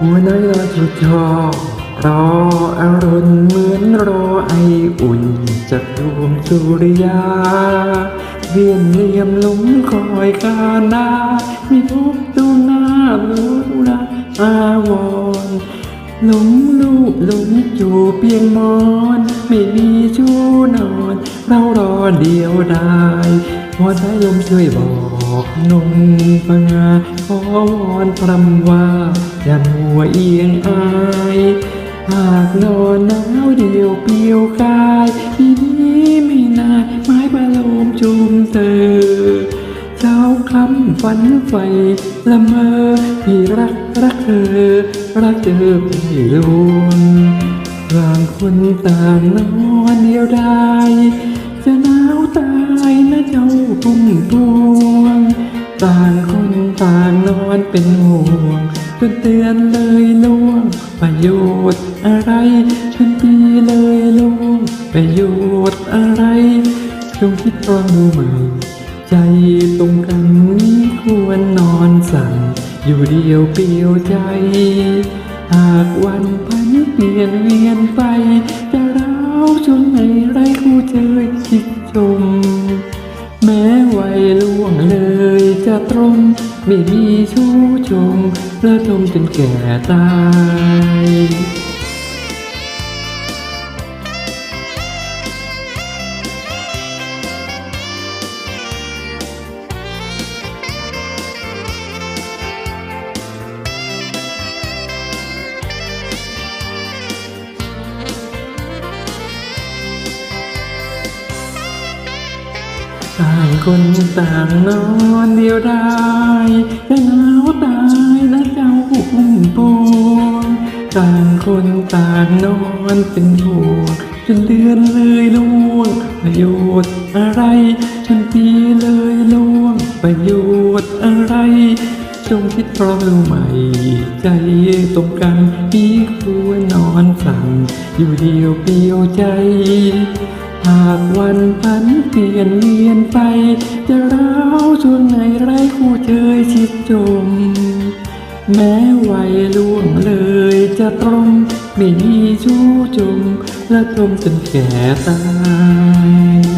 หัวใจเราจะชอบรออรุณเหมือนรอไออุ่นจากดวงสุริยา เวียนเลี่ยมลุมคอยกานามีพบดวงหน้าลุ้นระอาวรหลุมลูบหลุมจูบเปียงมอน ไม่มีชู้นอน เรารอเดียวดายหัวใจลมช่วยบอก อกนงปงาขอวอนพรำว่า อย่าหัวเอียงอายหากนอนหนาวเดียวเปลี่ยวกายทีนี้ไม่นานไม้บาลมจุมเธอเช้าคล้ำฝันไฟละเมอพี่รักรักเธอ รักเธอไม่ลวงต่างคนต่างนอนเดียวดายจะหนาวตายนะเจ้าพุ่มพวง ต่างคนต่างนอนเป็นห่วงจนเตือนเลยล่วงประโยชน์อะไรฉันปีเลยล่วงประโยชน์อะไรจงคิดลองดูใหม่ใจตรงกันนี้ควรนอนสั่นอยู่เดียวเปลี่ยวใจ หากวันพันเปลี่ยนเวียนไปจะร้าวจนไห จะตรง ไม่มีชู้ชมและตรงจนแก่ตาย ต่างคนต่างนอนเดียวดายจะหนาวตายนะเจ้าพุ่มพวงต่างคนต่างนอนเป็นห่วงจนเดือนเลยล่วงประโยชน์อะไรฉันปีเลยล่วงประโยชน์อะไรจงคิดพราะรู้ไหม่ ใจตรงกันพี่ควรนอนสั่นอยู่เดียวเปลี่ยวใจ หากวันพันเปลี่ยนเวียนไป จะร้าวช่วงไหนไรคู่เจยชิดจม แม้วัยล่วงเลยจะตรงไม่มีชู้จมและจมจนแก่ตาย